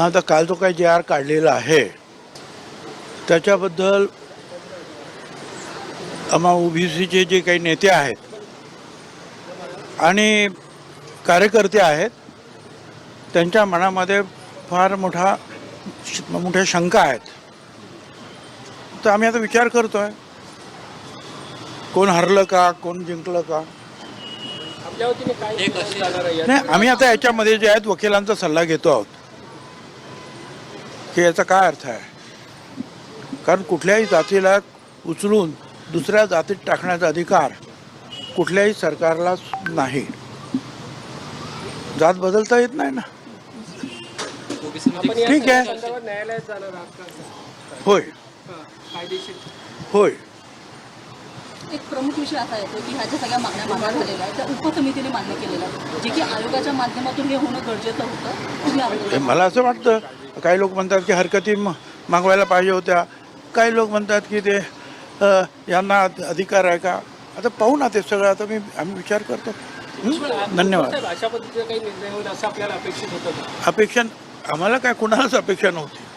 आता काल जो काही जे आर काढलेला आहे त्याच्याबद्दल आम्हा ओबीसीचे जे काही नेते आहेत आणि कार्यकर्ते आहेत त्यांच्या मनामध्ये फार मोठा मोठ्या शंका आहेत. तर आम्ही आता विचार करतोय कोण हरलं का कोण जिंकलं का? आहे नाही आम्ही आता याच्यामध्ये जे आहेत वकिलांचा सल्ला घेतो आहोत. की याचा काय अर्थ आहे? कारण कुठल्याही जातीला उचलून दुसऱ्या जातीत टाकण्याचा अधिकार कुठल्याही सरकारला नाही. जात बदलता येत नाही ना? ठीक आहे. होय. हा, होय. एक प्रमुख विषय असा येतो की ह्या ज्या सगळ्या मागण्या मान्य झालेल्या आहेत त्या उपसमितीने मान्य केलेल्या जे की आयोगाच्या माध्यमातून हे होणं गरजेचं होतं हे मला असं वाटतं. काही लोक म्हणतात की हरकती मागवायला पाहिजे होत्या. काही लोक म्हणतात की ते यांना अध- अधिकार आहे का? आता पाहू ना ते सगळं. आता मी आम्ही विचार करतो? धन्यवाद. साहेब, अशा पद्धतीचा काही निर्णय होईल असं आपल्याला अपेक्षित होतं का? अपेक्षा आम्हाला काय कुणालाच अपेक्षा नव्हती.